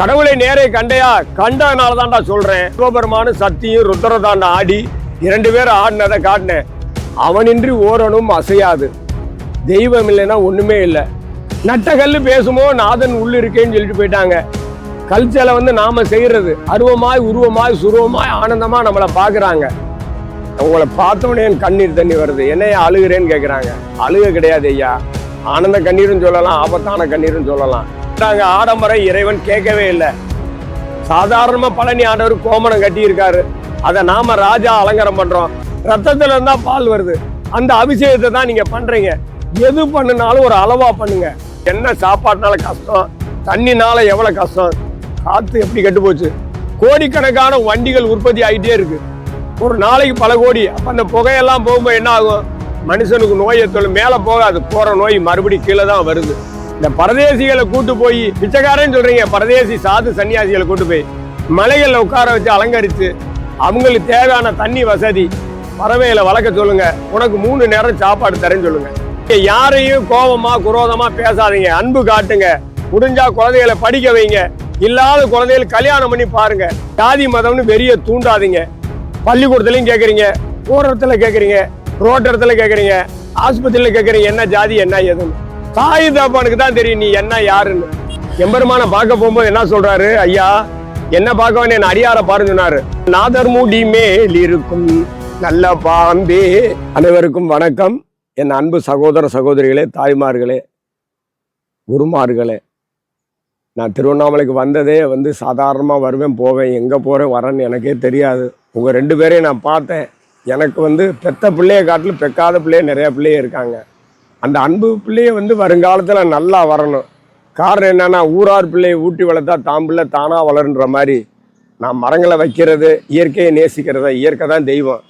கடவுளை நேரே கண்டையா கண்டதுனால தான்டா சொல்றேன். சிவபெருமானு சக்தியும் ருத்ரதாண்ட ஆடி இரண்டு பேரும் ஆடினதை காட்டினேன். அவனின்றி ஓரணும் அசையாது. தெய்வம் இல்லைன்னா ஒண்ணுமே இல்லை. நட்ட பேசுமோ நாதன் உள்ள இருக்கேன்னு சொல்லிட்டு போயிட்டாங்க. கல்ச்சலை வந்து நாம செய்யறது அருவமாய் உருவமாய் சுருவமாய் ஆனந்தமா நம்மளை பாக்குறாங்க உங்களை பார்த்தோன்னே என் கண்ணீர் தண்ணி வருது. என்னையா அழுகிறேன்னு கேட்குறாங்க அழுக கிடையாது ஐயா. ஆனந்த கண்ணீரும் சொல்லலாம் ஆபத்தான கண்ணீரும் சொல்லலாம். நாங்கள் ஆடம்பரம் இறைவன் கேட்கவே இல்லை. சாதாரணமாக பழனி ஆண்டவர் கோமணம் கட்டியிருக்காரு. அதை நாம ராஜா அலங்காரம் பண்றோம். ரத்தத்துல இருந்தா பால் வருது. அந்த அபிஷேகத்தை தான் நீங்க பண்றீங்க. எது பண்ணுனாலும் ஒரு அளவா பண்ணுங்க. என்ன சாப்பாடுனால கஷ்டம்? தண்ணினால எவ்வளவு கஷ்டம்? காத்து எப்படி கெட்டு போச்சு? கோடிக்கணக்கான வண்டிகள் உற்பத்தி ஆகிட்டே இருக்கு. ஒரு நாளைக்கு பல கோடி. அப்ப அந்த புகையெல்லாம் போகும்போது என்ன ஆகும்? மனுஷனுக்கு நோயை தொழில் மேலே போகாது. போற நோய் மறுபடியும் கீழே தான் வருது. இந்த பரதேசிகளை கூட்டு போய் பிச்சைக்காரன்னு சொல்றீங்க. பரதேசி சாது சன்னியாசிகளை கூட்டு போய் மலைகளில் உட்கார வச்சு அலங்கரித்து அவங்களுக்கு தேவையான தண்ணி வசதி பறவைகளை வளர்க்க சொல்லுங்க. உனக்கு மூணு நேரம் சாப்பாடு தரேன்னு சொல்லுங்க. யாரையும் கோபமா குரோதமா பேசாதீங்க. அன்பு காட்டுங்க. முடிஞ்சா குழந்தைகளை படிக்க வைங்க. இல்லாத குழந்தைகளை கல்யாணம் பண்ணி பாருங்க. ஜாதி மதம்னு வெறிய தூண்டாதீங்க. பள்ளிக்கூடத்துலயும் கேக்குறீங்க. கேட்குறீங்க கேக்குறீங்க. ரோட்டத்துல கேட்குறீங்க ஆஸ்பத்திரியில் கேட்குறீங்க என்ன ஜாதி என்ன எதுன்னு. தாய் தாப்பானுக்கு தான் தெரியும் நீ என்ன யாருன்னு. எம்பெருமான பார்க்க போகும்போது என்ன சொல்றாரு? ஐயா என்ன பார்க்க வேண்டிய என் அடியார பாருன்னு சொன்னாரு. நாதர் மூடி மேல் இருக்கும் நல்ல பாம்பே. அனைவருக்கும் வணக்கம். என் அன்பு சகோதர சகோதரிகளே தாய்மார்களே குருமார்களே. நான் திருவண்ணாமலைக்கு வந்ததே வந்து சாதாரணமாக வருவேன் போவேன். எங்கே போகிறேன் வரேன்னு எனக்கே தெரியாது. உங்கள் ரெண்டு பேரையும் நான் பார்த்தேன். எனக்கு வந்து பெத்த பிள்ளையை காட்டிலும் பெக்காத பிள்ளையே நிறையா பிள்ளையே இருக்காங்க. அந்த அன்பு பிள்ளையை வந்து வருங்காலத்தில் நல்லா வரணும். காரணம் என்னன்னா ஊரார் பிள்ளையை ஊட்டி வளர்த்தா தாம் பிள்ளை தானாக வளருன்ற மாதிரி. நான் மரங்களை வைக்கிறது இயற்கையை நேசிக்கிறத இயற்கை தான் தெய்வம்.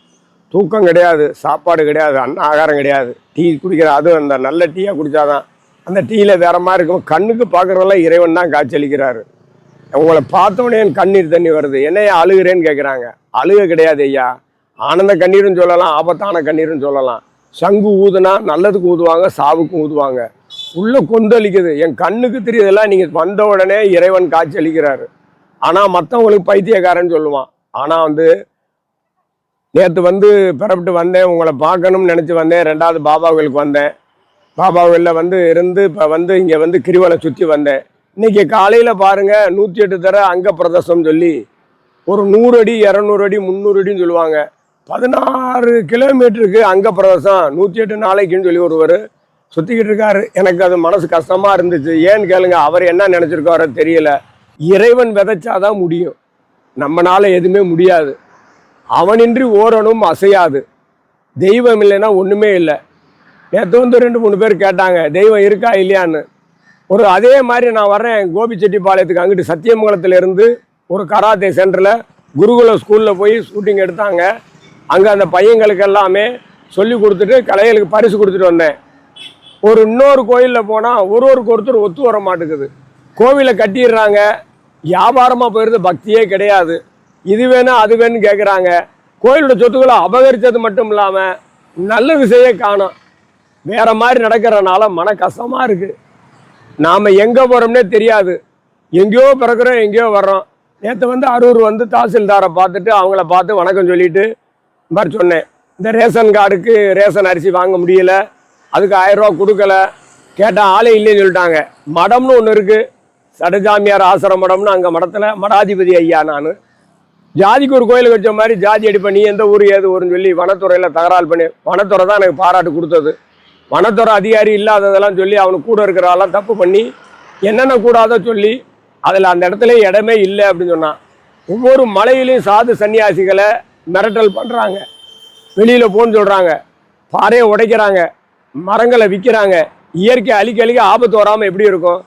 தூக்கம் கிடையாது சாப்பாடு கிடையாது அன்ன ஆகாரம் கிடையாது. டீ குடிக்கிற அதுவும் அந்த நல்ல டீயாக குடித்தாதான் அந்த டீயில் வேற மாதிரி இருக்கும். கண்ணுக்கு பார்க்குறதெல்லாம் இறைவன் தான் காய்ச்சலிக்கிறாரு உங்களை பார்த்தோன்னே கண்ணீர் தண்ணி வருது. என்னையா அழுகிறேன்னு கேட்குறாங்க அழுக கிடையாது ஐயா. ஆனந்த கண்ணீரும் சொல்லலாம் ஆபத்தான கண்ணீரும் சொல்லலாம். சங்கு ஊதுனா நல்லதுக்கு ஊதுவாங்க சாவுக்கும் ஊதுவாங்க. உள்ள கொந்தளிக்குது. என் கண்ணுக்கு தெரியுதெல்லாம் நீங்கள் வந்த உடனே இறைவன் காட்சி அளிக்கிறாரு ஆனால் மற்றவங்களுக்கு பைத்தியக்காரன் சொல்லுவான். ஆனால் வந்து நேற்று வந்து பிறப்பிட்டு வந்தேன் உங்களை பார்க்கணும்னு நினச்சி வந்தேன் ரெண்டாவது பாபா கோயிலுக்கு வந்தேன். பாபா கோயிலில் வந்து இருந்து இப்போ வந்து இங்கே வந்து கிரிவலை சுற்றி வந்தேன். இன்னைக்கு காலையில் பாருங்கள் நூற்றி எட்டு தர அங்க பிரதேசம் சொல்லி ஒரு நூறு அடி இரநூறு அடி முந்நூறு அடின்னு சொல்லுவாங்க. பதினாறு கிலோமீட்டருக்கு அங்க பிரவேசம் நூற்றி எட்டு நாளைக்குன்னு சொல்லி ஒருவர் சுற்றிக்கிட்டு இருக்காரு. எனக்கு அது மனசு கஷ்டமாக இருந்துச்சு. ஏன்னு கேளுங்க அவர் என்ன நினச்சிருக்காரோ தெரியல. இறைவன் விதைச்சாதான் முடியும். நம்மனால எதுவுமே முடியாது. அவனின்றி ஓரணும் அசையாது. தெய்வம் இல்லைன்னா ஒன்றுமே இல்லை. நேற்று வந்து ரெண்டு மூணு பேர் கேட்டாங்க தெய்வம் இருக்கா இல்லையான்னு? ஒரு அதே மாதிரி நான் வர்றேன் கோபிச்செட்டிப்பாளையத்துக்கு அங்கிட்டு சத்தியமங்கலத்திலேருந்து ஒரு கராத்தே சென்டரில் குருகுல ஸ்கூலில் போய் ஷூட்டிங் எடுத்தாங்க. அங்கே அந்த பையங்களுக்கு எல்லாமே சொல்லி கொடுத்துட்டு கலைகளுக்கு பரிசு கொடுத்துட்டு வந்தேன். ஒரு இன்னொரு கோயிலில் போனால் ஒரு ஒருக்கு ஒருத்தர் ஒத்து வர மாட்டேங்குது. கோவிலை கட்டிடுறாங்க. வியாபாரமாக போயிடுது பக்தியே கிடையாது. இது வேணும் அது வேணும்னு கேட்குறாங்க கோயிலோட சொத்துக்களை அபகரித்தது மட்டும் இல்லாமல் நல்ல விஷய காணும். வேறு மாதிரி நடக்கிறனால மன கஷ்டமாக இருக்குது நாம் எங்கே போகிறோம்னே தெரியாது. எங்கேயோ பிறக்கிறோம் எங்கேயோ வர்றோம். நேற்று வந்து அரூர் வந்து தாசில்தாரை பார்த்துட்டு அவங்கள பார்த்து வணக்கம் சொல்லிவிட்டு மாதிரி சொன்னேன். இந்த ரேஷன் கார்டுக்கு ரேஷன் அரிசி வாங்க முடியல. அதுக்கு ஆயிரம் கொடுக்கல. கேட்டால் ஆளே இல்லைன்னு சொல்லிட்டாங்க. மடம்னு ஒன்று இருக்குது சடஜாமியார் ஆசிர மடம்னு அங்கே மடத்தில் மடாதிபதி ஐயா நான். ஜாதிக்கு ஒரு கோயிலுக்கு வச்ச மாதிரி ஜாதி அடி நீ எந்த ஊர் ஏது ஊருன்னு சொல்லி வனத்துறையில் தகராறு பண்ணி வனத்துறை தான் எனக்கு பாராட்டு கொடுத்தது. வனத்துறை அதிகாரி இல்லாததெல்லாம் சொல்லி அவனுக்கு கூட இருக்கிறாலாம் தப்பு பண்ணி என்னென்ன கூடாதோ சொல்லி அதில் அந்த இடத்துல இடமே இல்லை அப்படின்னு சொன்னான். ஒவ்வொரு மலையிலையும் சாது சன்னியாசிகளை மிரட்டல் பண்ணுறாங்க வெளியில் போன்னு சொல்கிறாங்க பாறையை உடைக்கிறாங்க. மரங்களை விற்கிறாங்க இயற்கை அழிக்க அழிக்க ஆபத்து வராமல் எப்படி இருக்கும்?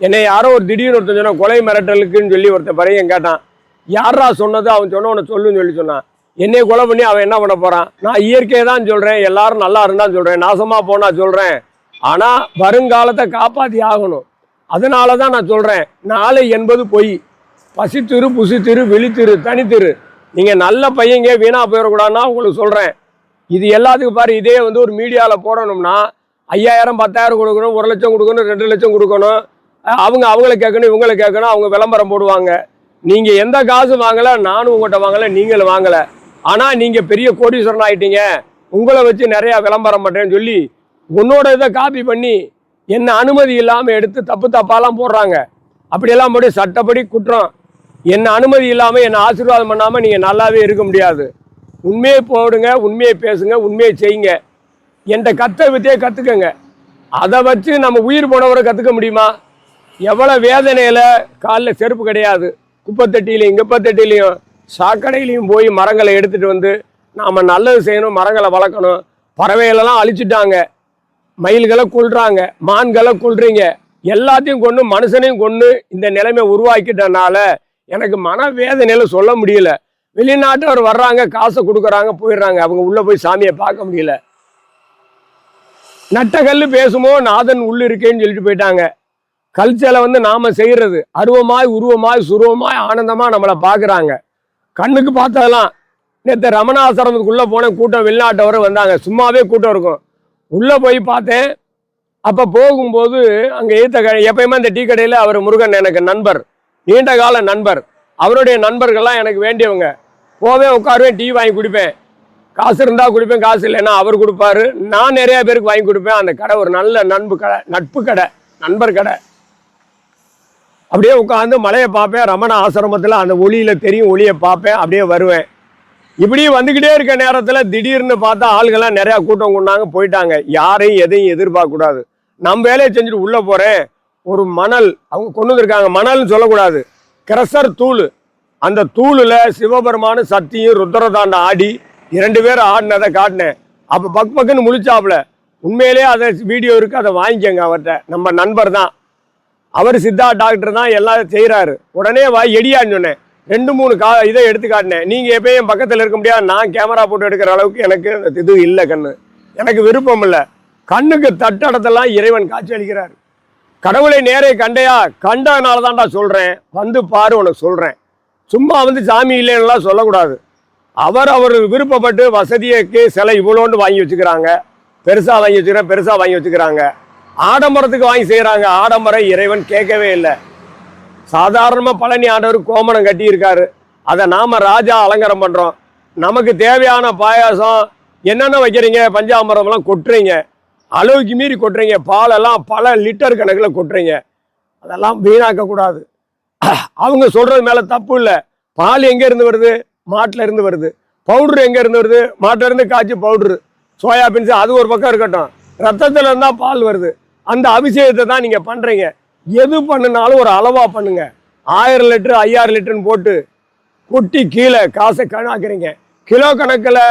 என்னை யாரோ ஒரு திடீர்னு ஒருத்தன் சொன்னால் கொலை மிரட்டலுக்குன்னு சொல்லி ஒருத்தன் பறையன் கேட்டான். யாரா சொன்னது? அவன் சொன்ன உன்னை சொல்லுன்னு சொல்லி சொன்னான். என்னை கொலை பண்ணி அவன் என்ன பண்ண போகிறான் நான் இயற்கையை தான் சொல்கிறேன் எல்லாரும் நல்லா இருந்தான்னு சொல்கிறேன் நாசமாக போனால் சொல்கிறேன் ஆனால் வருங்காலத்தை காப்பாற்றி ஆகணும். அதனால தான் நான் சொல்கிறேன் நாளை என்பது பொய். பசித்திரு புசித்திரு விழித்திரு தனித்திரு. நீங்கள் நல்ல பையங்க வீணாக போயிடக்கூடாதுன்னா உங்களுக்கு சொல்கிறேன் இது எல்லாத்துக்கும் பாரு இதே வந்து ஒரு மீடியாவில் போடணும்னா ஐயாயிரம் பத்தாயிரம் கொடுக்கணும் ஒரு லட்சம் கொடுக்கணும் ரெண்டு லட்சம் கொடுக்கணும். அவங்க அவங்கள கேட்கணும் இவங்களை கேட்கணும் அவங்க விளம்பரம் போடுவாங்க. நீங்கள் எந்த காசு வாங்கலை நானும் உங்கள்கிட்ட வாங்கலை நீங்களும் வாங்கலை. ஆனால் நீங்கள் பெரிய கோடீஸ்வரன் ஆகிட்டீங்க உங்களை வச்சு நிறையா விளம்பரம் பண்ணுறேன்னு சொல்லி உன்னோட இதை காப்பி பண்ணி என்ன அனுமதி இல்லாமல் எடுத்து தப்பு தப்பாலாம் போடுறாங்க. அப்படியெல்லாம் போய் சட்டப்படி குற்றம். என்ன அனுமதி இல்லாமல் என்ன ஆசீர்வாதம் பண்ணாமல் நீங்கள் நல்லாவே இருக்க முடியாது. உண்மையை போடுங்க உண்மையை பேசுங்க உண்மையை செய்யுங்க. என்கிட்ட கத்த வித்தையை கற்றுக்கங்க அதை வச்சு நம்ம உயிர் போனவரை கற்றுக்க முடியுமா? எவ்வளோ வேதனையில் காலில் செருப்பு கிடையாது. குப்பைத்தட்டிலையும் இங்கப்பத்தட்டிலையும் சாக்கடையிலையும் போய் மரங்களை எடுத்துகிட்டு வந்து நாம் நல்லது செய்யணும் மரங்களை வளர்க்கணும். பறவைகளெல்லாம் அழிச்சிட்டாங்க. மயில்களை கொள்றாங்க மான்களை கொள்றீங்க எல்லாத்தையும் கொண்டு மனுஷனையும் கொண்டு இந்த நிலைமை உருவாக்கிட்டனால எனக்கு மனவேதனையில் சொல்ல முடியல. வெளிநாட்டவர் வர்றாங்க காசை கொடுக்குறாங்க போயிடுறாங்க. அவங்க உள்ளே போய் சாமியை பார்க்க முடியல. நட்டகல் பேசுமோ நாதன் உள்ள இருக்கேன்னு சொல்லிட்டு போயிட்டாங்க. கல்ச்சரை வந்து நாம் செய்கிறது அருவமாய் உருவமாய் சுருவமாய் ஆனந்தமாக நம்மளை பார்க்குறாங்க. கண்ணுக்கு பார்த்ததெல்லாம் நேற்று ரமணாசிரமத்துக்குள்ள போன கூட்டம் வெளிநாட்டவரை வந்தாங்க. சும்மாவே கூட்டம் இருக்கும். உள்ளே போய் பார்த்தேன். அப்போ போகும்போது அங்கே ஏற்ற கடை எப்பயுமே அந்த டீ கடையில் அவர் முருகன் எனக்கு நண்பர். நீண்ட கால நண்பர். அவருடைய நண்பர்கள்லாம் எனக்கு வேண்டியவங்க. போவே உட்காருவேன் டீ வாங்கி குடிப்பேன். காசு இருந்தால் குடிப்பேன் காசு இல்லைன்னா அவர் கொடுப்பாரு. நான் நிறைய பேருக்கு வாங்கி கொடுப்பேன். அந்த கடை ஒரு நல்ல நண்பு கடை நட்பு கடை நண்பர் கடை. அப்படியே உட்காந்து மலையை பார்ப்பேன். ரமண ஆசிரமத்தில் அந்த ஒளியில் தெரியும் ஒளியை பார்ப்பேன் அப்படியே வருவேன். இப்படி வந்துக்கிட்டே இருக்க நேரத்தில் திடீர்னு பார்த்தா ஆளுங்கெல்லாம் நிறையா கூட்டம் கொண்டாங்க போயிட்டாங்க. யாரையும் எதையும் எதிர்பார்க்கக்கூடாது. நம்ம வேலையை செஞ்சுட்டு உள்ளே போகிறேன் ஒரு மணல் அவங்க கொண்டு வந்திருக்காங்க. மணல்னு சொல்லக்கூடாது. கிரசர் தூள். அந்த தூளில் சிவபெருமானு சக்தியும் ருத்ரதாண்ட ஆடி இரண்டு பேரும் ஆடினதை காட்டினேன். அப்போ பக் பக்குன்னு முழிச்சாப்புல. உண்மையிலேயே அதை வீடியோ இருக்குது அதை வாங்கிக்கோங்க அவர்கிட்ட. நம்ம நண்பர் தான். அவர் சித்தா டாக்டர் தான் எல்லாம் செய்கிறாரு உடனே வா எடியான்னு சொன்னேன். ரெண்டு மூணு கா இதை எடுத்து காட்டினேன். நீங்கள் எப்பயும் என் பக்கத்தில் இருக்க முடியாது. நான் கேமரா போட்டு எடுக்கிற அளவுக்கு எனக்கு அந்த இது இல்லை கண்ணு. எனக்கு விருப்பம் இல்லை. கண்ணுக்கு தட்டடத்தெல்லாம் இறைவன் காட்சி அளிக்கிறார். கடவுளை நேரே கண்டையா கண்டதுனால தான்டா சொல்கிறேன் வந்து பாரு உனக்கு சொல்கிறேன் சும்மா வந்து சாமி இல்லைன்னுலாம் சொல்லக்கூடாது. அவர் அவர் விருப்பப்பட்டு வசதிக்கு சிலை இவ்வளோண்டு வாங்கி வச்சுக்கிறாங்க. பெருசாக வாங்கி வச்சுக்கிறேன் பெருசாக வாங்கி வச்சுக்கிறாங்க. ஆடம்பரத்துக்கு வாங்கி செய்கிறாங்க ஆடம்பரம் இறைவன் கேட்கவே இல்லை. சாதாரணமாக பழனி ஆண்டவர் கோமணம் கட்டியிருக்காரு. அதை நாம் ராஜா அலங்காரம் பண்ணுறோம் நமக்கு தேவையான பாயாசம் என்னென்ன வைக்கிறீங்க பஞ்சாமரம்லாம் கொட்டுறீங்க. அளவுக்கு மீறி கொட்டுறீங்க. பாலெல்லாம் பல லிட்டர் கணக்கில் கொட்டுறீங்க. அதெல்லாம் வீணாக்கக்கூடாது. அவங்க சொல்கிறது மேலே தப்பு இல்லை. பால் எங்கேருந்து வருது? மாட்டில் இருந்து வருது. பவுட்ரு எங்கேருந்து வருது? மாட்டிலேருந்து காய்ச்சி பவுட்ரு. சோயாபீன்ஸ் அது ஒரு பக்கம் இருக்கட்டும். ரத்தத்தில் இருந்தால் பால் வருது. அந்த அபிஷேகத்தை தான் நீங்கள் பண்ணுறீங்க எது பண்ணினாலும் ஒரு அளவாக பண்ணுங்க. ஆயிரம் லிட்டரு ஐயாயிரம் லிட்டருன்னு போட்டு கொட்டி கீழே காசை கணாக்குறீங்க. கிலோ கணக்கில்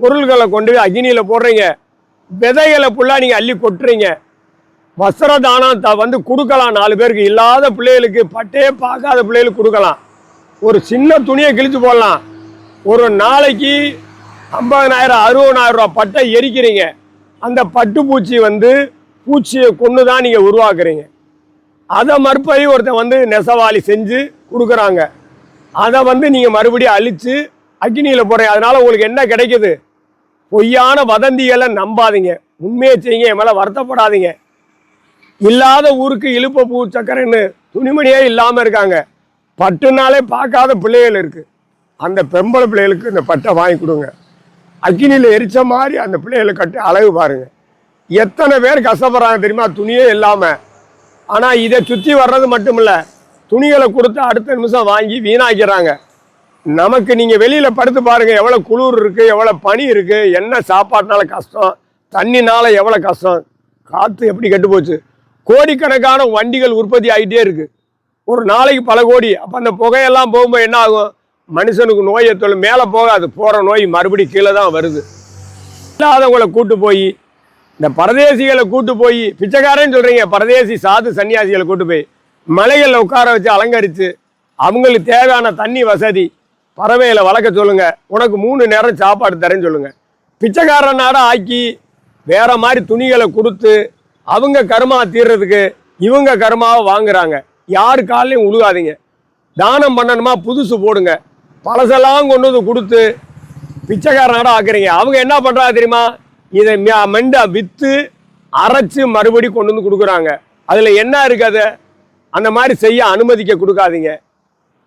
பொருள்களை கொண்டு போய் அக்னியில் போடுறீங்க. விதைகளை ஃபுல்லாக நீங்கள் அள்ளி கொட்டுறீங்க. வஸ்திர தானம் த வந்து கொடுக்கலாம். நாலு பேருக்கு இல்லாத பிள்ளைகளுக்கு பட்டே பார்க்காத பிள்ளைகளுக்கு கொடுக்கலாம். ஒரு சின்ன துணியை கிழித்து போடலாம். ஒரு நாளைக்கு ஐம்பதனாயிரம் அறுபதனாயிரம் ரூபா பட்டை எரிக்கிறீங்க. அந்த பட்டுப்பூச்சி வந்து பூச்சியை கொண்டு தான் நீங்கள் உருவாக்குறீங்க. அதை மறுபடி ஒருத்தன் வந்து நெசவாளி செஞ்சு கொடுக்குறாங்க. அதை வந்து நீங்கள் மறுபடியும் அழித்து அக்னியில் போடுறீங்க. அதனால் உங்களுக்கு என்ன கிடைக்குது? பொய்யான வதந்திகளை நம்பாதீங்க. உண்மையை செய்யுங்க என் மேலே வருத்தப்படாதீங்க. இல்லாத ஊருக்கு இழுப்ப பூ சக்கரைன்னு துணிமணியே இல்லாமல் இருக்காங்க. பட்டுனாலே பார்க்காத பிள்ளைகள் இருக்குது அந்த பெம்பளை பிள்ளைகளுக்கு இந்த பட்டை வாங்கி கொடுங்க. அக்கினியில் எரிச்ச மாதிரி அந்த பிள்ளைகளை கட்டி அழகு பாருங்கள் எத்தனை பேர் கஷ்டப்படுறாங்க தெரியுமா? துணியே இல்லாமல் ஆனால் இதை சுற்றி வர்றது மட்டும் இல்லை துணிகளை கொடுத்து அடுத்த நிமிஷம் வாங்கி வீணாக்கிறாங்க. நமக்கு நீங்கள் வெளியில் படுத்து பாருங்கள் எவ்வளோ குளிர் இருக்குது எவ்வளோ பனி இருக்குது என்ன சாப்பாடுனால கஷ்டம் தண்ணினால் எவ்வளோ கஷ்டம் காற்று எப்படி கெட்டு போச்சு? கோடிக்கணக்கான வண்டிகள் உற்பத்தி ஆகிட்டே இருக்குது ஒரு நாளைக்கு பல கோடி. அப்போ அந்த புகையெல்லாம் போகும்போது என்ன ஆகும்? மனுஷனுக்கு நோயை தொழில் மேலே போகாது போகிற நோய் மறுபடியும் கீழே தான் வருது. இல்லாதவங்களை கூட்டு போய் இந்த பரதேசிகளை கூட்டு போய் பிச்சைக்காரன்னு சொல்கிறீங்க பரதேசி சாது சன்னியாசிகளை கூட்டு போய் மலைகளில் உட்கார வச்சு அலங்கரித்து அவங்களுக்கு தேவையான தண்ணி வசதி பறவைகளை வளர்க்க சொல்லுங்க. உனக்கு மூணு நேரம் சாப்பாடு தரேன்னு சொல்லுங்க. பிச்சைக்காரனாட ஆக்கி வேற மாதிரி துணிகளை கொடுத்து அவங்க கருமா தீர்றதுக்கு இவங்க கருமாவை வாங்குறாங்க. யார் காலையும் உழுகாதீங்க. தானம் பண்ணணுமா புதுசு போடுங்க. பழசெல்லாம் கொண்டு வந்து கொடுத்து பிச்சைக்காரனாட ஆக்குறீங்க. அவங்க என்ன பண்ணுறா தெரியுமா? இதை மெண்டா விற்று அரைச்சு மறுபடி கொண்டு வந்து கொடுக்குறாங்க. அதில் என்ன இருக்குது அதை? அந்த மாதிரி செய்ய அனுமதிக்க கொடுக்காதீங்க.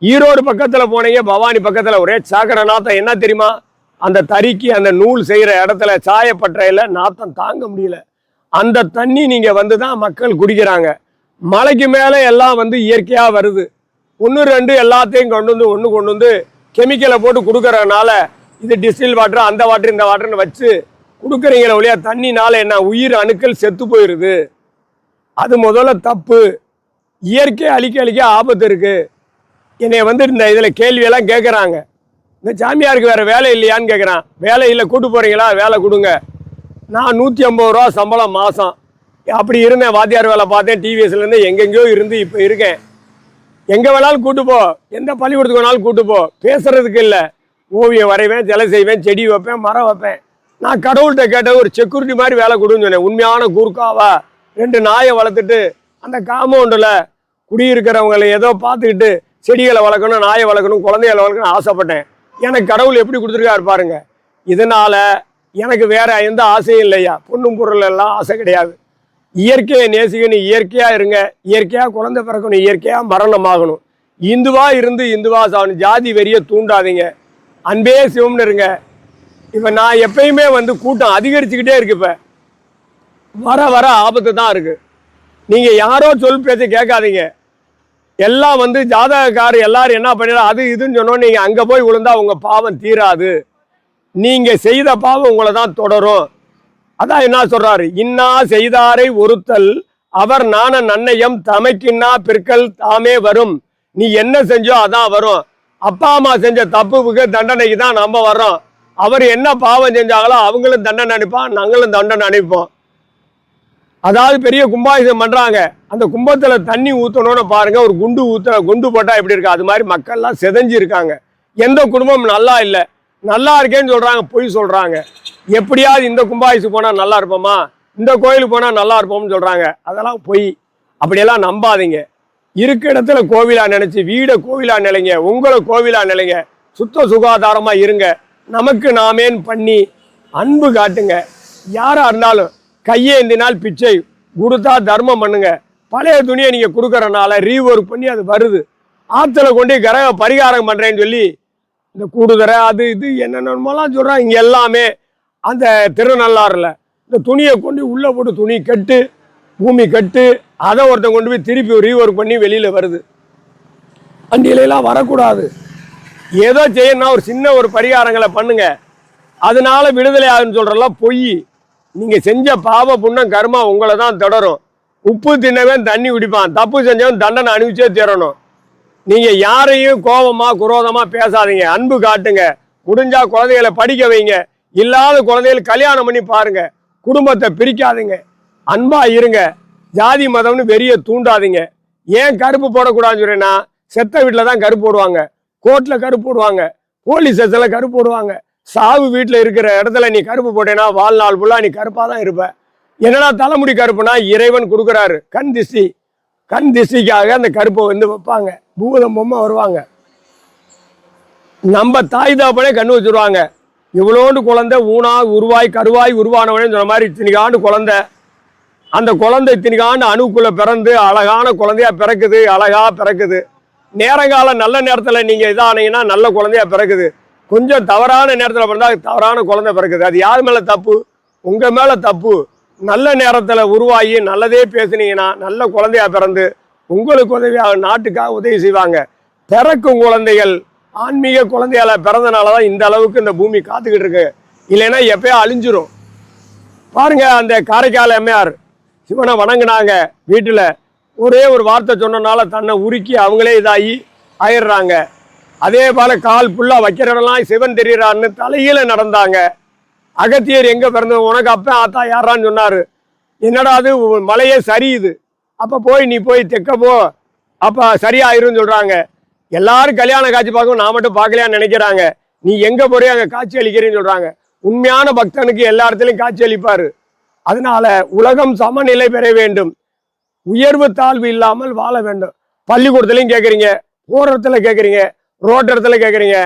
ஈரோடு பக்கத்தில் போனீங்க பவானி பக்கத்தில் ஒரே சாக்கடை நாத்தம். என்ன தெரியுமா? அந்த தறிக்கு அந்த நூல் செய்கிற இடத்துல சாயப்பட்டறையில நாத்தம் தாங்க முடியல. அந்த தண்ணி நீங்கள் வந்து தான் மக்கள் குடிக்கிறாங்க. மலைக்கு மேலே எல்லாம் வந்து இயற்கையாக வருது. ஒன்று ரெண்டு எல்லாத்தையும் கொண்டு வந்து ஒன்று கொண்டு வந்து கெமிக்கலை போட்டு கொடுக்கறதுனால இது டிஸ்டில் வாட்டர் அந்த வாட்டர் இந்த வாட்டர்னு வச்சு கொடுக்குறீங்களே ஒழியா தண்ணினால என்ன? உயிர் அணுக்கள் செத்து போயிடுது அது முதல்ல தப்பு. இயற்கை அழிக்க அழிக்க ஆபத்து இருக்குது என்னை வந்து இந்த இதில் கேள்வியெல்லாம் கேட்குறாங்க இந்த சாமியாருக்கு வேறு வேலை இல்லையான்னு கேட்குறான் வேலை இல்லை கூட்டு போகிறீங்களா வேலை கொடுங்க. நான் நூற்றி ஐம்பது ரூபா சம்பளம் மாதம் அப்படி இருந்தேன் வாத்தியார் வேலை பார்த்தேன் டிவிஎஸ்லேருந்து எங்கெங்கேயோ இருந்து இப்போ இருக்கேன். எங்கே வேணாலும் கூட்டு போ. எந்த பள்ளிக்கூடத்துக்கு வேணாலும் கூட்டு போ. பேசுகிறதுக்கு இல்லை. ஓவியம் வரைவேன் சிலை செய்வேன் செடி வைப்பேன் மரம் வைப்பேன். நான் கடவுள்கிட்ட கேட்ட ஒரு செக்யூரிட்டி மாதிரி வேலை கொடுன்னு சொன்னேன். உண்மையான குறுக்காவா ரெண்டு நாயை வளர்த்துட்டு அந்த காம்பவுண்டில் குடியிருக்கிறவங்களை ஏதோ பார்த்துக்கிட்டு செடிகளை வளர்க்கணும் நாயை வளர்க்கணும் குழந்தைகளை வளர்க்கணும் ஆசைப்பட்டேன். எனக்கு கடவுள் எப்படி கொடுத்துருக்காரு பாருங்க. இதனால் எனக்கு வேற எந்த ஆசையும் இல்லையா? பொண்ணும் பொருள் எல்லாம் ஆசை கிடையாது. இயற்கையை நேசிக்கணும் இயற்கையாக இருங்க. இயற்கையாக குழந்தை பிறக்கணும் இயற்கையாக மரணமாகணும் இந்துவாக இருந்து இந்துவாக சாகணும். ஜாதி வெறியை தூண்டாதீங்க. அன்பே சிவம்னு இருங்க. இப்போ நான் எப்பயுமே வந்து கூட்டம் அதிகரிச்சுக்கிட்டே இருக்கு இப்போ. வர வர ஆபத்து தான் இருக்குது நீங்கள் யாரோ சொல் பேச்ச கேட்காதீங்க. எல்லாம் வந்து ஜாதகக்கார் எல்லாரும் என்ன பண்ணிடலாம்? அது இதுன்னு சொன்னோம். நீங்கள் அங்கே போய் விழுந்தா உங்கள் பாவம் தீராது. நீங்கள் செய்த பாவம் உங்களை தான் தொடரும். அதான் என்ன சொல்கிறாரு இன்னா செய்தாரை ஒருத்தல் அவர் நான நன்னயம் தமைக்கின்னா பிற்கல் தாமே வரும். நீ என்ன செஞ்சோ அதான் வரும். அப்பா அம்மா செஞ்ச தப்புக்கு தண்டனைக்கு தான் நம்ம வர்றோம். அவர் என்ன பாவம் செஞ்சாங்களோ அவங்களும் தண்டனை அனுப்பான் நாங்களும் தண்டனை அனுப்போம் அதாவது பெரிய கும்பாபிஷேகம் பண்ணுறாங்க அந்த கும்பத்தில் தண்ணி ஊற்றணும்னு பாருங்கள் ஒரு குண்டு ஊற்ற குண்டு போட்டால் எப்படி இருக்கு? அது மாதிரி மக்கள்லாம் செதஞ்சு இருக்காங்க. எந்த குடும்பம் நல்லா இல்லை. நல்லா இருக்கேன்னு சொல்கிறாங்க பொய் சொல்கிறாங்க எப்படியாவது இந்த கும்பாபிஷேகம் போனால் நல்லா இருப்போமா? இந்த கோயிலுக்கு போனால் நல்லா இருப்போம்னு சொல்கிறாங்க அதெல்லாம் பொய். அப்படியெல்லாம் நம்பாதீங்க. இருக்க இடத்துல கோவிலாக நினச்சி வீடை கோவிலா நிலைங்க உங்களை கோவிலா நிலைங்க சுத்த சுகாதாரமாக இருங்க. நமக்கு நாமேன்னு பண்ணி அன்பு காட்டுங்க. யாராக இருந்தாலும் கையேந்தினால் பிச்சை கொடுத்தா தர்மம் பண்ணுங்க. பழைய துணியை நீங்கள் கொடுக்குறனால ரீஒர்க் பண்ணி அது வருது. ஆற்றுல கொண்டு கிரக பரிகாரம் பண்ணுறேன்னு சொல்லி இந்த கூடுதரை அது இது என்னென்னமோலாம் சொல்கிறான் இங்கே எல்லாமே அந்த திருநள்ளாறில். இந்த துணியை கொண்டு உள்ளே போட்டு துணி கட்டு பூமி கட்டு அதை ஒருத்தன் கொண்டு போய் திருப்பி ரீஒர்க் பண்ணி வெளியில் வருது. வண்டியிலலாம் வரக்கூடாது. ஏதோ செய்யணும்னா ஒரு சின்ன ஒரு பரிகாரங்களை பண்ணுங்க. அதனால விடுதலை ஆகுன்னு சொல்கிறெல்லாம் பொய். நீங்க செஞ்ச பாவ புண்ணம் கர்மா உங்களை தான் தொடரும். உப்பு தின்னவன் தண்ணி குடிப்பான். தப்பு செஞ்சவன் தண்டனை அனுபவிச்சே தீரணும். நீங்க யாரையும் கோபமா குரோதமா பேசாதீங்க. அன்பு காட்டுங்க. முடிஞ்சா குழந்தைகளை படிக்க வைங்க. இல்லாத குழந்தைகளை கல்யாணம் பண்ணி பாருங்க. குடும்பத்தை பிரிக்காதீங்க. அன்பா இருங்க. ஜாதி மதம்னு வெறிய தூண்டாதீங்க. ஏன் கருப்பு போடக்கூடாதுன்னு சொல்றேன்னா செத்த வீட்டில் தான் கருப்பு போடுவாங்க. கோர்ட்டில் கருப்பு போடுவாங்க. போலீஸ் ஸ்டேஷன்ல கருப்பு போடுவாங்க. சாவு வீட்டில் இருக்கிற இடத்துல நீ கருப்பு போட்டேன்னா வாழ்நாள் ஃபுல்லாக நீ கருப்பாக தான் இருப்ப. என்னடா தலைமுடி கருப்புனா இறைவன் கொடுக்குறாரு. கண் திஷ்டி கண் திஷ்டிக்காக அந்த கருப்பை வந்து வைப்பாங்க. பூதம் பொம்மை வருவாங்க. நம்ம தாய் தாப்பனே கண்ணு வச்சிருவாங்க. இவ்வளோண்டு குழந்தை ஊனா உருவாய் கருவாய் உருவானவனே சொன்ன மாதிரி இத்தனைக்காண்டு குழந்தை. அந்த குழந்தை இத்தனைக்காண்டு அணுக்குள்ளே பிறந்து அழகான குழந்தையா பிறக்குது அழகாக பிறக்குது. நேரங்காலம் நல்ல நேரத்தில் நீங்கள் இதானீங்கன்னா நல்ல குழந்தையா பிறக்குது. கொஞ்சம் தவறான நேரத்தில் பிறந்தா தவறான குழந்தை பிறக்குது. அது யார் மேலே தப்பு? உங்கள் மேலே தப்பு. நல்ல நேரத்தில் உருவாகி நல்லதே பேசுனீங்கன்னா நல்ல குழந்தையா பிறந்து உங்களுக்கு உதவியாக நாட்டுக்காக உதவி செய்வாங்க. பிறக்கும் குழந்தைகள் ஆன்மீக குழந்தையால பிறந்தனால தான் இந்த அளவுக்கு இந்த பூமி காத்துக்கிட்டு இருக்கு. இல்லைன்னா எப்பயோ அழிஞ்சிரும். பாருங்க அந்த காரைக்கால் எம்ஏஆர் சிவனை வணங்கினாங்க வீட்டில். ஒரே ஒரு வார்த்தை சொன்னனால தன்னை உருக்கி அவங்களே இதாகி ஆயிடுறாங்க. அதே போல கால் ஃபுல்லாக வைக்கிறவெல்லாம் சிவன் தெரியறான்னு தலையில நடந்தாங்க. அகத்தியர் எங்க பிறந்த உனக்கு அப்ப ஆத்தா யாரான்னு சொன்னாரு. என்னடா அது? மலையே சரியுது அப்ப போய் நீ போய் தெக்க போ. அப்ப சரியாயிரும்னு சொல்றாங்க. எல்லாரும் கல்யாண காட்சி பார்க்கவும் நான் மட்டும் பார்க்கலையான்னு நினைக்கிறாங்க. நீ எங்க போறியோ அங்க காட்சி அளிக்கிறேன்னு சொல்றாங்க. உண்மையான பக்தனுக்கு எல்லா இடத்துலையும் காட்சி அளிப்பாரு. அதனால உலகம் சமநிலை பெற வேண்டும். உயர்வு தாழ்வு இல்லாமல் வாழ வேண்டும். பள்ளிக்கூடத்துலையும் கேட்குறீங்க போற கேட்குறீங்க ரோட் இடத்துல கேட்குறீங்க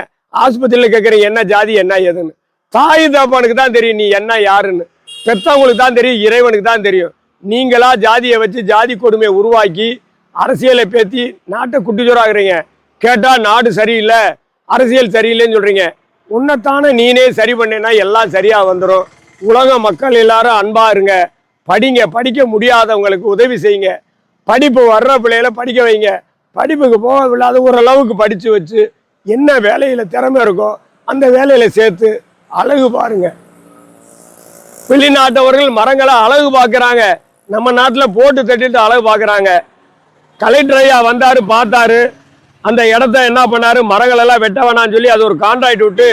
ஆஸ்பத்திரியில் கேட்குறீங்க என்ன ஜாதி என்ன ஏதுன்னு. தாய் தாப்பானுக்கு தான் தெரியும் நீ என்ன யாருன்னு. பெத்தவங்களுக்கு தான் தெரியும் இறைவனுக்கு தான் தெரியும். நீங்களா ஜாதியை வச்சு ஜாதி கொடுமையை உருவாக்கி அரசியலை பேத்தி நாட்டை குட்டிச்சோறாகிறீங்க கேட்டால் நாடு சரியில்லை அரசியல் சரியில்லைன்னு சொல்கிறீங்க உன்னைத்தானே நீனே சரி பண்ணேன்னா எல்லாம் சரியாக வந்துடும் உலக மக்கள் எல்லாரும் அன்பாக இருங்க. படிங்க படிக்க முடியாதவங்களுக்கு உதவி செய்யுங்க. படிப்பு வர்ற பிள்ளைகளை படிக்க வைங்க. படிப்புக்கு போக ஓரளவுக்கு படித்து வச்சு என்ன வேலையில் திறமை இருக்கோ அந்த வேலையில் சேர்த்து அழகு பாருங்க. வெளிநாட்டவர்கள் மரங்களை அழகு பார்க்குறாங்க. நம்ம நாட்டில் போட்டு தட்டிட்டு அழகு பார்க்குறாங்க. கலெக்டர் ஐயா பார்த்தாரு. அந்த இடத்த என்ன பண்ணார்? மரங்கள் எல்லாம் வெட்ட வேணாம்னு சொல்லி அது ஒரு கான்ட்ராக்ட் விட்டு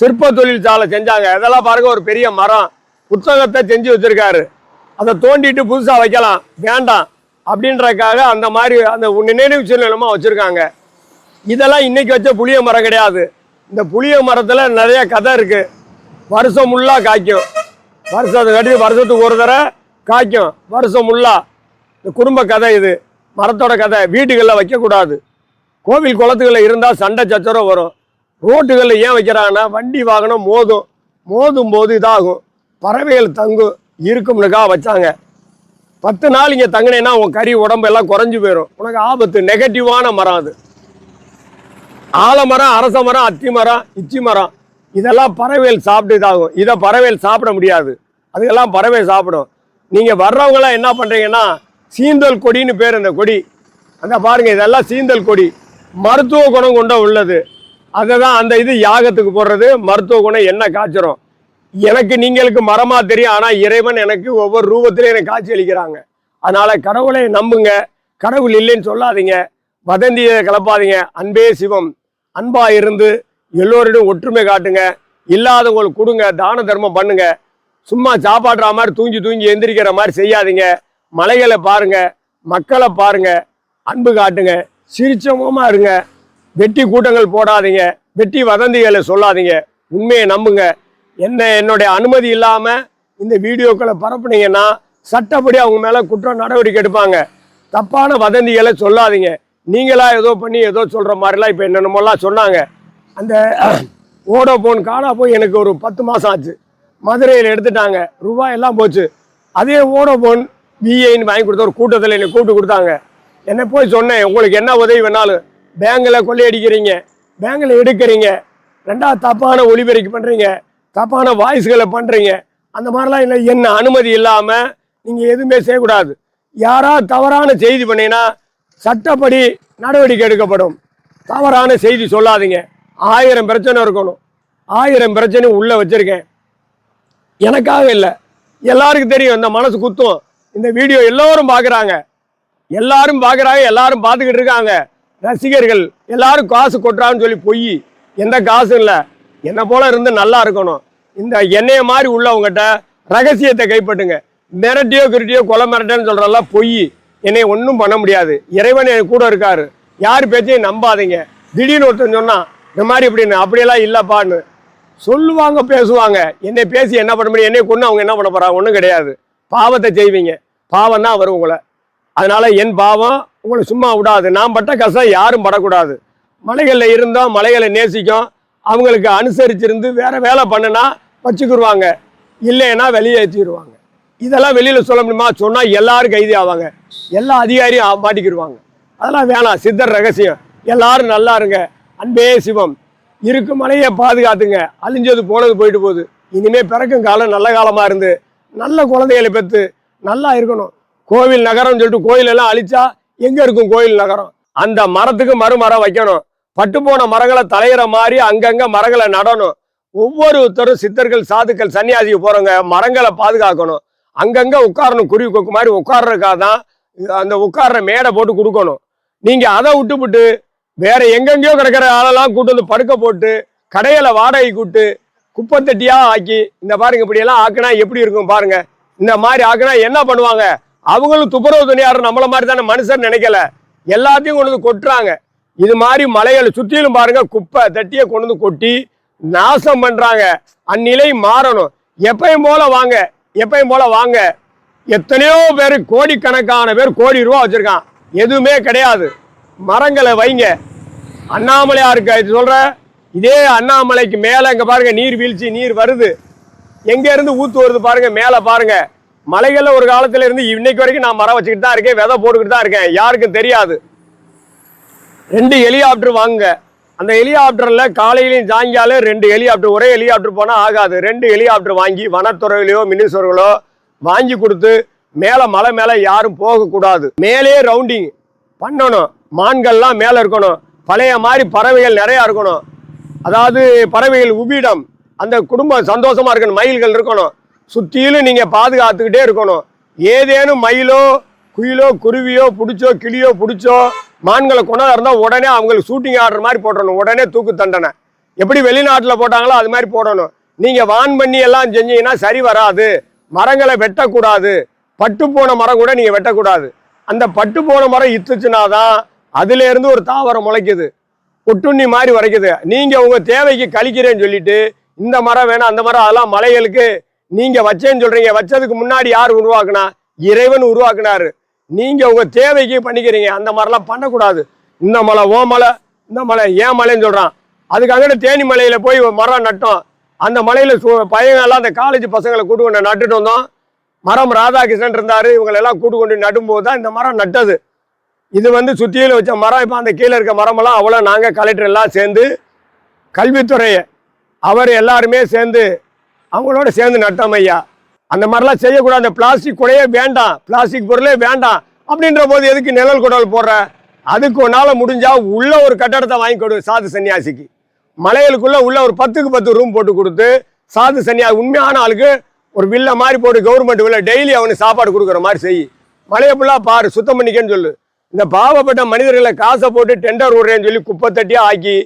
சிற்ப தொழில் சாலை செஞ்சாங்க. அதெல்லாம் பாருங்க ஒரு பெரிய மரம். புத்தகத்தை செஞ்சு வச்சுருக்காரு. அதை தோண்டிட்டு புதுசாக வைக்கலாம். வேண்டாம். அப்படின்றக்காக அந்த மாதிரி அந்த நினைவு சின்னமாக வச்சுருக்காங்க. இதெல்லாம் இன்னைக்கு வச்ச புளிய மரம் கிடையாது. இந்த புளிய மரத்தில் நிறைய கதை இருக்குது வருஷம் முள்ளா காய்க்கும். வருஷத்துக்கு கட்டி வருஷத்துக்கு ஒரு தடவை காய்க்கும். வருஷம் முள்ளா இந்த குடும்ப கதை இது. மரத்தோட கதை. வீட்டுகளில் வைக்கக்கூடாது. கோவில் குளத்துகளில் இருந்தால் சண்டை சச்சரவு வரும். ரோட்டுகளில் ஏன் வைக்கிறாங்கன்னா வண்டி வாகனம் மோதும். மோதும் போது இதாகும். பறவைகள் தங்கும். இருக்கும்னுக்காக வச்சாங்க. பத்து நாள் இங்கே தங்கினேன்னா உன் கறி உடம்பு எல்லாம் போயிடும் உனக்கு ஆபத்து நெகட்டிவான மரம் அது. ஆலமரம் அரச மரம் அத்தி மரம் இச்சி மரம். இதெல்லாம் பறவைகள் சாப்பிட்டு இதாகும். இதை பறவைகள் சாப்பிட முடியாது. அதுக்கெல்லாம் பறவை சாப்பிடும். நீங்கள் வர்றவங்களாம் என்ன பண்ணுறீங்கன்னா சீந்தல் கொடின்னு பேர் இந்த கொடி. அந்த பாருங்கள் இதெல்லாம் சீந்தல் கொடி. மருத்துவ குணம் கொண்ட உள்ளது. அதை தான் அந்த இது யாகத்துக்கு போடுறது. மருத்துவ குணம் என்ன காய்ச்சிரும் எனக்கு நீங்களுக்கு மரமா தெரியும் ஆனால் இறைவன் எனக்கு ஒவ்வொரு ரூபத்திலும் எனக்கு காட்சி அளிக்கிறாங்க. அதனால கடவுளை நம்புங்க. கடவுள் இல்லைன்னு சொல்லாதீங்க. வதந்தியை கலப்பாதீங்க அன்பே சிவம். அன்பா இருந்து எல்லோரிடம் ஒற்றுமை காட்டுங்க. இல்லாதவங்களுக்கு கொடுங்க. தான தர்மம் பண்ணுங்க. சும்மா சாப்பாடுற மாதிரி தூங்கி தூங்கி எந்திரிக்கிற மாதிரி செய்யாதீங்க. மலைகளை பாருங்க. மக்களை பாருங்க. அன்பு காட்டுங்க. சிரிச்சமுமா இருங்க. வெட்டி கூட்டங்கள் போடாதீங்க. வெட்டி வதந்திகளை சொல்லாதீங்க. உண்மையை நம்புங்க. என்ன என்னுடைய அனுமதி இல்லாமல் இந்த வீடியோக்களை பரப்புனீங்கன்னா சட்டப்படி அவங்க மேலே குற்ற நடவடிக்கை எடுப்பாங்க. தப்பான வதந்திகளை சொல்லாதீங்க. நீங்களா ஏதோ பண்ணி ஏதோ சொல்கிற மாதிரிலாம் இப்போ என்னென்னமோலாம் சொன்னாங்க. அந்த ஓடோபோன் காணா போய் எனக்கு ஒரு பத்து மாதம் ஆச்சு. மதுரையில் எடுத்துட்டாங்க. ரூபாய் எல்லாம் போச்சு. அதே ஓடோபோன் விஐன்னு வாங்கி கொடுத்த ஒரு கூட்டத்தில் என்னை கூப்பிட்டு கொடுத்தாங்க. என்னை போய் சொன்னேன் உங்களுக்கு என்ன உதவி வேணாலும்? பேங்கில் கொள்ளையடிக்கிறீங்க. பேங்கில் எடுக்கிறீங்க. ரெண்டாவது தப்பான ஒளிபெருக்கி பண்ணுறீங்க தப்பான வாய்ஸ்களை பண்ணுறீங்க அந்த மாதிரிலாம் இல்லை என்ன அனுமதி இல்லாமல் நீங்கள் எதுவுமே செய்யக்கூடாது. யாராவது தவறான செய்தி பண்ணீங்கன்னா சட்டப்படி நடவடிக்கை எடுக்கப்படும். தவறான செய்தி சொல்லாதீங்க. ஆயிரம் பிரச்சனை இருக்கணும். ஆயிரம் பிரச்சனை உள்ளே வச்சுருக்கேன். எனக்காக இல்லை. எல்லாருக்கும் தெரியும் இந்த மனசு குத்தும். இந்த வீடியோ எல்லோரும் பார்க்குறாங்க எல்லாரும் பார்க்குறாங்க எல்லாரும் பார்த்துக்கிட்டு இருக்காங்க. ரசிகர்கள் எல்லாரும் காசு கொட்டுறான்னு சொல்லி பொய். எந்த காசும் இல்லை. என்னை போல இருந்து நல்லா இருக்கணும்? இந்த என்னைய மாதிரி உள்ளவங்ககிட்ட ரகசியத்தை கைப்பட்டுங்க மிரட்டியோ கிரட்டியோ கொலை மிரட்டேன்னு சொல்கிறதெல்லாம் பொய். என்னை ஒன்றும் பண்ண முடியாது. இறைவன் என் கூட இருக்காரு. யார் பேச்சையும் நம்பாதீங்க. திடீர்னு ஒருத்தன் சொன்னான் இந்த மாதிரி இப்படின்னு அப்படியெல்லாம் இல்லைப்பான்னு. சொல்லுவாங்க பேசுவாங்க. என்னை பேசி என்ன பண்ண முடியும்? என்னை கொண்டு அவங்க என்ன பண்ண போகிறாங்க ஒன்றும் கிடையாது. பாவத்தை செய்வீங்க. பாவம் தான் வரும் உங்களை. அதனால் என் பாவம் உங்களை சும்மா விடாது. நான் பட்ட கஷ்டம் யாரும் படக்கூடாது. மலைகளில் இருந்தோம் மலைகளை நேசிக்கும். அவங்களுக்கு அனுசரிச்சிருந்து வேற வேலை பண்ணுனா வச்சுக்கிடுவாங்க இல்லைன்னா வெளியேற்றிடுவாங்க இதெல்லாம் வெளியில் சொல்ல முடியுமா? சொன்னால் எல்லாரும் கைதி ஆவாங்க. எல்லா அதிகாரியும் மாட்டிக்கிடுவாங்க அதெல்லாம் வேணாம். சித்தர் ரகசியம். எல்லாரும் நல்லா இருங்க. அன்பே சிவம். இருக்கும் மலையை பாதுகாத்துங்க. அழிஞ்சது போனது போயிட்டு போகுது. இனிமே பிறக்கும் காலம் நல்ல காலமாக இருந்து நல்ல குழந்தைகளை பெற்று நல்லா இருக்கணும். கோவில் நகரம்னு சொல்லிட்டு கோயிலெல்லாம் அழிச்சா எங்கே இருக்கும் கோயில் நகரம்? அந்த மரத்துக்கு மறுமரம் வைக்கணும். பட்டு போன மரங்களை தலையிற மாதிரி அங்கங்க மரங்களை நடணும். ஒவ்வொருத்தரும் சித்தர்கள் சாதுக்கள் சன்னியாசிக்கு போறவங்க மரங்களை பாதுகாக்கணும். அங்கங்க உட்காரணும் குருவி கொக்கு மாதிரி உட்கார்றதுக்காக தான் அந்த உட்கார்ற மேடை போட்டு கொடுக்கணும். நீங்க அதை விட்டுவிட்டு வேற எங்கெங்கேயோ கிடக்கிற ஆளெல்லாம் கூட்டு வந்து படுக்க போட்டு கடையில வாடகை கூட்டு குப்பத்தட்டியா ஆக்கி இந்த பாருங்க இப்படியெல்லாம் ஆக்குனா எப்படி இருக்கும் பாருங்க. இந்த மாதிரி ஆக்குனா என்ன பண்ணுவாங்க? அவங்களும் துப்புரவு துணியாரு நம்மள மாதிரி தானே மனுஷன் நினைக்கல. எல்லாத்தையும் கொண்டு வந்து கொட்டுறாங்க. இது மாதிரி மலைகளை சுற்றிலும் பாருங்க குப்பை தட்டியை கொண்டு வந்து கொட்டி நாசம் பண்றாங்க. அந்நிலை மாறணும். எப்பயும் போல வாங்க எப்பயும் போல வாங்க. எத்தனையோ பேர் கோடிக்கணக்கான பேர் கோடி ரூபா வச்சிருக்கான். எதுவுமே கிடையாது. மரங்களை வைங்க. அண்ணாமலையாருக்கு இது சொல்ற? இதே அண்ணாமலைக்கு மேல இங்க பாருங்க நீர் வீழ்ச்சி நீர் வருது. எங்க இருந்து ஊத்து வருது பாருங்க மேல பாருங்க. மலைகள்ல ஒரு காலத்துல இருந்து இன்னைக்கு வரைக்கும் நான் மரம் வச்சுக்கிட்டு தான் இருக்கேன் விதை போட்டுக்கிட்டு தான் இருக்கேன். யாருக்கும் தெரியாது. ரெண்டு ஹெலிகாப்டர் வாங்க அந்த ஹெலிகாப்டர்ல காலையிலையும் சாயங்காலம் ரெண்டு ஹெலிகாப்டர் ஒரே ஹெலிகாப்டர் போனால் ஆகாது. ரெண்டு ஹெலிகாப்டர் வாங்கி வனத்துறையிலையோ மினிஸ்டர்களோ வாங்கி கொடுத்து மேலே மலை மேலே யாரும் போகக்கூடாது. மேலே ரவுண்டிங் பண்ணணும். மான்கள்லாம் மேலே இருக்கணும். பழைய மாதிரி பறவைகள் நிறையா இருக்கணும். அதாவது பறவைகள் உபிடம். அந்த குடும்பம் சந்தோஷமாக இருக்கணும். மயில்கள் இருக்கணும். சுற்றிலும் நீங்கள் பாதுகாத்துக்கிட்டே இருக்கணும். ஏதேனும் மயிலோ குயிலோ குருவியோ பிடிச்சோ கிளியோ பிடிச்சோ மான்களை கொண்டாட இருந்தால் உடனே அவங்களுக்கு ஷூட்டிங் ஆர்டர் மாதிரி போடணும் உடனே தூக்கு தண்டனை. எப்படி வெளிநாட்டில் போட்டாங்களோ அது மாதிரி போடணும். நீங்கள் வான் பண்ணி எல்லாம் செஞ்சீங்கன்னா சரி வராது. மரங்களை வெட்டக்கூடாது. பட்டு போன மரம் கூட நீங்கள் வெட்டக்கூடாது. அந்த பட்டு போன மரம் இத்துச்சுனா தான் அதுலேருந்து ஒரு தாவரம் முளைக்குது. ஒட்டுண்ணி மாதிரி வரைக்குது. நீங்கள் உங்கள் தேவைக்கு கழிக்கிறேன்னு சொல்லிட்டு இந்த மரம் வேணாம் அந்த மரம் அதெல்லாம் மலைகளுக்கு நீங்கள் வச்சேன்னு சொல்கிறீங்க வச்சதுக்கு முன்னாடி யார் உருவாக்குனா? இறைவன் உருவாக்குனாரு. நீங்கள் உங்கள் தேவைக்கு பண்ணிக்கிறீங்க. அந்த மாதிரிலாம் பண்ணக்கூடாது. இந்த மலை ஓ மலை இந்த மலை ஏன் மலைன்னு சொல்கிறான் அதுக்கு தேனி மலையில் போய் மரம் நட்டோம். அந்த மலையில் சு- பையங்கள்லாம் அந்த காலேஜ் பசங்களை கூட்டு கொண்டு நட்டுட்டு வந்தோம். மரம் ராதாகிருஷ்ணன் இருந்தார். இவங்களெல்லாம் கூட்டு கொண்டு நடும்போது தான் இந்த மரம் நட்டது. இது வந்து சுற்றியில் வச்ச மரம். இப்போ அந்த கீழே இருக்க மரமெல்லாம் அவ்வளோ. நாங்கள் கலெக்டர் எல்லாம் சேர்ந்து கல்வித்துறையை அவர் எல்லாருமே சேர்ந்து அவங்களோட சேர்ந்து நட்டோம் ஐயா. அந்த மாதிரிலாம் செய்யக்கூடாது. அந்த பிளாஸ்டிக் கூடையே வேண்டாம். பிளாஸ்டிக் பொருளே வேண்டாம். அப்படின்ற போது எதுக்கு நிழல் குடல் போடுற? அதுக்கு உன்னால் முடிஞ்சால் உள்ள ஒரு கட்டடத்தை வாங்கி கொடு சாது சன்னியாசிக்கு. மலைகளுக்குள்ளே உள்ள ஒரு பத்துக்கு பத்து ரூம் போட்டு கொடுத்து சாது சன்னியா உண்மையான ஆளுக்கு ஒரு வில்ல மாதிரி போட்டு கவர்மெண்ட் வில்ல டெய்லி அவனுக்கு சாப்பாடு கொடுக்குற மாதிரி செய். மலையை ஃபுல்லாக பாரு சுத்தம் பண்ணிக்கன்னு சொல்லு. இந்த பாவப்பட்ட மனிதர்களை காசை போட்டு டெண்டர் விடுறேன்னு சொல்லி குப்பை தட்டியாக ஆக்கி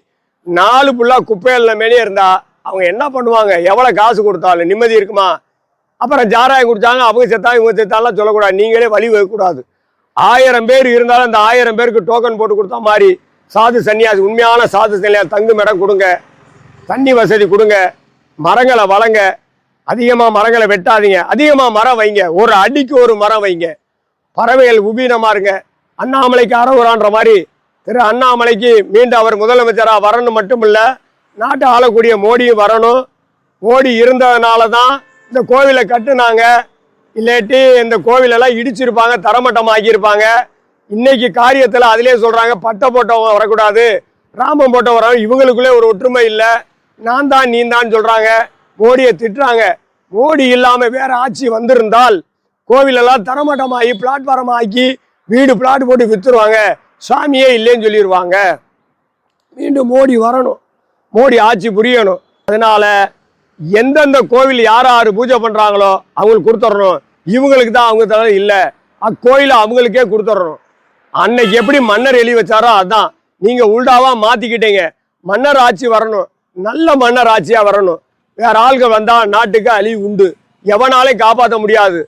நாலு ஃபுல்லாக குப்பையில் மேலே இருந்தால் அவங்க என்ன பண்ணுவாங்க? எவ்வளோ காசு கொடுத்தாலும் நிம்மதி இருக்குமா? அப்புறம் ஜாராயம் குடித்தாங்க அவங்க செத்தா இவங்க செத்தாலாம் சொல்லக்கூடாது. நீங்களே வழி வைக்கக்கூடாது ஆயிரம் பேர் இருந்தாலும் அந்த ஆயிரம் பேருக்கு டோக்கன் போட்டு கொடுத்த மாதிரி சாது சன்னியாசி உண்மையான சாது சன்னியாசி தங்கும் இடம் கொடுங்க. தண்ணி வசதி கொடுங்க. மரங்களை வளங்க. அதிகமாக மரங்களை வெட்டாதீங்க. அதிகமாக மரம் வைங்க. ஒரு அடிக்கு ஒரு மரம் வைங்க. பறவைகள் உபீனமாக இருங்க. அண்ணாமலைக்கு அறவுறான்ற மாதிரி திரு அண்ணாமலைக்கு மீண்டும் அவர் முதலமைச்சராக வரணும் மட்டும் இல்லை நாட்டை ஆளக்கூடிய மோடியும் வரணும். மோடி இருந்ததுனால தான் இந்த கோவிலை கட்டுனாங்க. இல்லாட்டி இந்த கோவிலெல்லாம் இடிச்சிருப்பாங்க தரமட்டமாக்கியிருப்பாங்க. இன்னைக்கு காரியத்தில் அதிலே சொல்கிறாங்க பட்டை போட்டவங்க வரக்கூடாது ராமம் போட்டவங்க வரவங்க இவங்களுக்குள்ளே ஒரு ஒற்றுமை இல்லை. நான் தான் நீ தான் சொல்கிறாங்க மோடியை திட்டுறாங்க. மோடி இல்லாமல் வேற ஆட்சி வந்திருந்தால் கோவிலெல்லாம் தரமட்டமாகி பிளாட்ஃபாரம் ஆக்கி வீடு பிளாட் போட்டு விற்றுருவாங்க சாமியே இல்லைன்னு சொல்லிடுவாங்க மீண்டும் மோடி வரணும். மோடி ஆட்சி புரியணும். அதனால் எந்தெந்த கோவில் யார் யார் பூஜை பண்ணுறாங்களோ அவங்களுக்கு கொடுத்துட்றணும் இவங்களுக்கு தான் அவங்க தவிர இல்லை. அக்கோயிலை அவங்களுக்கே கொடுத்துட்றணும் அன்னைக்கு எப்படி மன்னர் எழுதி வச்சாரோ அதான். நீங்கள் உள்டாவாக மாற்றிக்கிட்டீங்க மன்னர் ஆட்சி வரணும். நல்ல மன்னர் ஆட்சியாக வரணும். வேற ஆள்கள் வந்தால் நாட்டுக்கு அழிவு உண்டு. எவனாலே காப்பாற்ற முடியாது.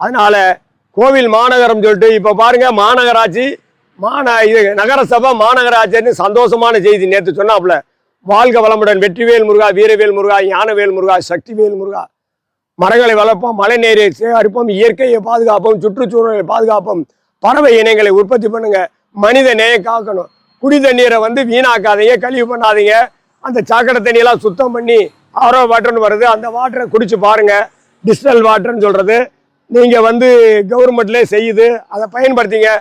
அதனால கோவில் மாநகரம் சொல்லிட்டு இப்போ பாருங்கள் மாநகராட்சி மாந இது நகரசபை மாநகராட்சின்னு சந்தோஷமான செய்தி நேற்று சொன்னாப்புல. வாழ்க வளமுடன். வெற்றிவேல் முருகா வீரவேல் முருகா ஞானவேல் முருகா சக்திவேல் முருகா. மரங்களை வளர்ப்போம் மழை நீரை சேகரிப்போம் இயற்கையை பாதுகாப்போம் சுற்றுச்சூழலை பாதுகாப்போம். பறவை இனங்களை உற்பத்தி பண்ணுங்க. மனித நேய காக்கணும். குடி தண்ணீரை வந்து வீணாக்காதீங்க கழிவு பண்ணாதீங்க. அந்த சாக்கடை தண்ணியெல்லாம் சுத்தம் பண்ணி ஆரோ வாட்டர்னு வருது. அந்த வாட்டரை குடிச்சு பாருங்க. டிஜிட்டல் வாட்டர்னு சொல்றது. நீங்க வந்து கவர்மெண்ட்லேயே செய்யுது. அதை பயன்படுத்திங்க.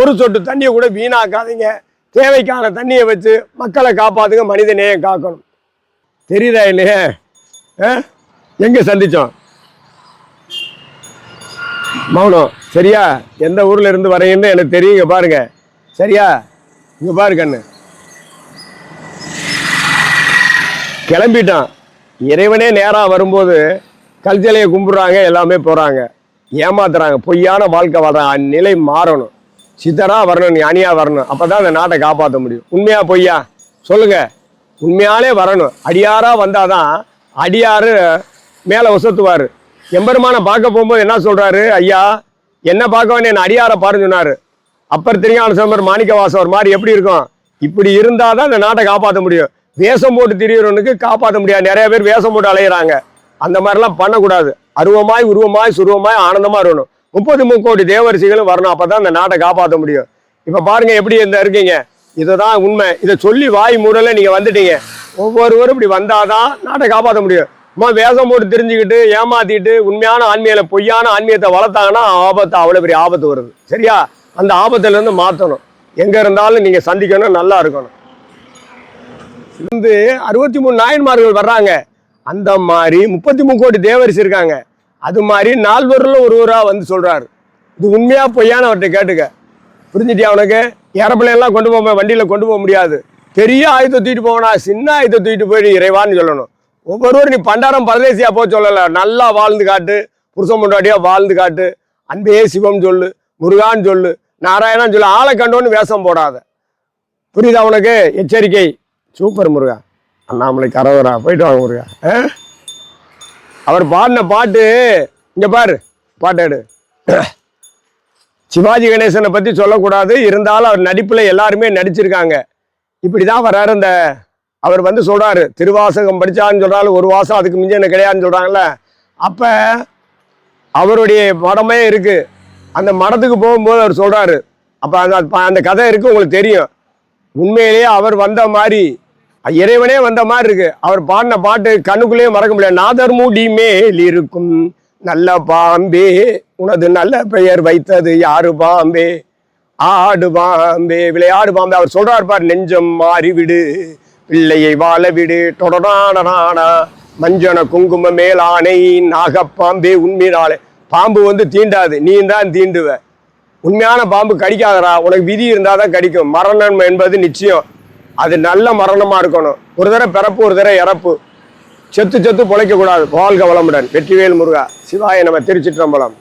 ஒரு சொட்டு தண்ணியை கூட வீணாக்காதீங்க. தேவைக்கான தண்ணியை வச்சு மக்களை காப்பாற்றுங்க மனித நேயம் காக்கணும். தெரியுதா இல்லையே? ஆ? சந்தித்தோம் மௌனம். சரியா? எந்த ஊரில் இருந்து வரீங்கன்னு எனக்கு தெரியும் இங்கே பாருங்க. சரியா? இங்கே பாரு கண்ணு. கிளம்பிட்டான். இறைவனே நேராக வரும்போது கல்ச்சலையை கும்பிட்றாங்க எல்லாமே போகிறாங்க ஏமாத்துறாங்க. பொய்யான வாழ்க்கை வாழ்றாங்க. அந்நிலை மாறணும். சித்தரா வரணும் நீ அணியா வரணும். அப்போ தான் அந்த நாட்டை காப்பாற்ற முடியும். உண்மையாக பொய்யா? சொல்லுங்கள் உண்மையாலே வரணும். அடியாராக வந்தால் தான் அடியார் மேலே வசத்துவார் எம்பெருமானை பார்க்க போகும்போது என்ன சொல்கிறாரு ஐயா என்ன பார்க்க வேண்டிய என்ன அடியாரை பாருன்னு சொன்னார். அப்பர் திருஞான சம்பர் மாணிக்க வாசவர் மாதிரி எப்படி இருக்கும்? இப்படி இருந்தால் தான் இந்த நாட்டை காப்பாற்ற முடியும். வேஷம் போட்டு திரியுறவனுக்கு காப்பாற்ற முடியாது. நிறைய பேர் வேஷம் போட்டு அலையிறாங்க. அந்த மாதிரிலாம் பண்ணக்கூடாது. அருவமாய் உருவமாய் சுருவமாய் ஆனந்தமாக இருக்கணும். முப்பது முக்கோடி தேவரிசிகளும் வரணும். அப்பதான் அந்த நாட்டை காப்பாற்ற முடியும். இப்ப பாருங்க எப்படி இந்த இருக்கீங்க. இதுதான் உண்மை. இதை சொல்லி வாய் மூடல நீங்க வந்துட்டீங்க. ஒவ்வொருவரும் இப்படி வந்தாதான் நாட்டை காப்பாற்ற முடியும். சும்மா வேஷம் போட்டு தெரிஞ்சுக்கிட்டு ஏமாத்திட்டு உண்மையான ஆன்மீகளை பொய்யான ஆன்மீகத்தை வளர்த்தாங்கன்னா ஆபத்து அவ்வளோ பெரிய ஆபத்து வருது. சரியா? அந்த ஆபத்துலேருந்து மாற்றணும் எங்கே இருந்தாலும் நீங்கள் சந்திக்கணும் நல்லா இருக்கணும். இருந்து அறுபத்தி மூணு நாயன்மார்கள் வர்றாங்க. அந்த மாதிரி முப்பத்தி மூணு கோடி தேவரிசி இருக்காங்க. அது மாதிரி நால்வரில் ஒருவராக வந்து சொல்கிறாரு இது உண்மையாக பொய்யான அவர்கிட்ட கேட்டுக்க. புரிஞ்சுட்டியா அவனுக்கு எல்லாம் கொண்டு போக வண்டியில் கொண்டு போக முடியாது. பெரிய ஆயுதத்தை தூக்கிட்டு போவனா சின்ன ஆயுதத்தை தூக்கிட்டு போய் இறைவான்னு சொல்லணும். ஒவ்வொருவரும் நீ பண்டாரம் பரதேசியாக போக சொல்லலை. நல்லா வாழ்ந்து காட்டு புருஷன் முன்னாடியாக வாழ்ந்து காட்டு. அன்பே சிவம் சொல்லு முருகான்னு சொல்லு நாராயணான்னு சொல்லு ஆளை கண்டோன்னு வேஷம் போடாத. புரியுதா உனக்கு? எச்சரிக்கை. சூப்பர் முருகா. அண்ணாமலை கரவரா போயிட்டு வாங்க முருகா. ஆ? அவர் பாடின பாட்டு இங்க பாரு பாட்டு சிவாஜி கணேசனை பத்தி சொல்லக்கூடாது. இருந்தாலும் அவர் நடிப்புல எல்லாருமே நடிச்சிருக்காங்க. இப்படிதான் வர்றாரு இந்த அவர் வந்து சொல்றாரு திருவாசகம் படிச்சான்னு சொல்றாரு ஒரு வாசம் அதுக்கு மிஞ்சி என்ன கிடையாதுன்னு சொல்றாங்கல்ல. அப்ப அவருடைய மடமே இருக்கு. அந்த மடத்துக்கு போகும்போது அவர் சொல்றாரு. அப்ப அந்த அந்த கதை இருக்கு உங்களுக்கு தெரியும். உண்மையிலேயே அவர் வந்த மாதிரி இறைவனே வந்த மாதிரி இருக்கு. அவர் பாடின பாட்டு கண்ணுக்குள்ளேயே மறக்க முடியாது. நாதர் முடி மேல் இருக்கும் நல்ல பாம்பே உனது நல்ல பெயர் வைத்தது யாரு பாம்பே? ஆடு பாம்பே விளையாடு பாம்பே. அவர் சொல்றாரு பாரு நெஞ்சம் மாறிவிடு பிள்ளையை வாழ விடு தொடரானா மஞ்சன குங்கும மேலானை நாகப்பாம்பே உண்மையினாலே. பாம்பு வந்து தீண்டாது. நீ தான் தீண்டுவ. உண்மையான பாம்பு கடிக்காதடா. உனக்கு விதி இருந்தால் தான் கடிக்கும். மரணம் என்பது நிச்சயம். அது நல்ல மரணமாக இருக்கணும். ஒரு தடவை பிறப்பு ஒரு தடவை இறப்பு. செத்து செத்து பிழைக்கக்கூடாது வாழ்க வளமுடன். வெற்றிவேல் முருகா. சிவாய நம்ம திருச்சிற்றம்பலம்.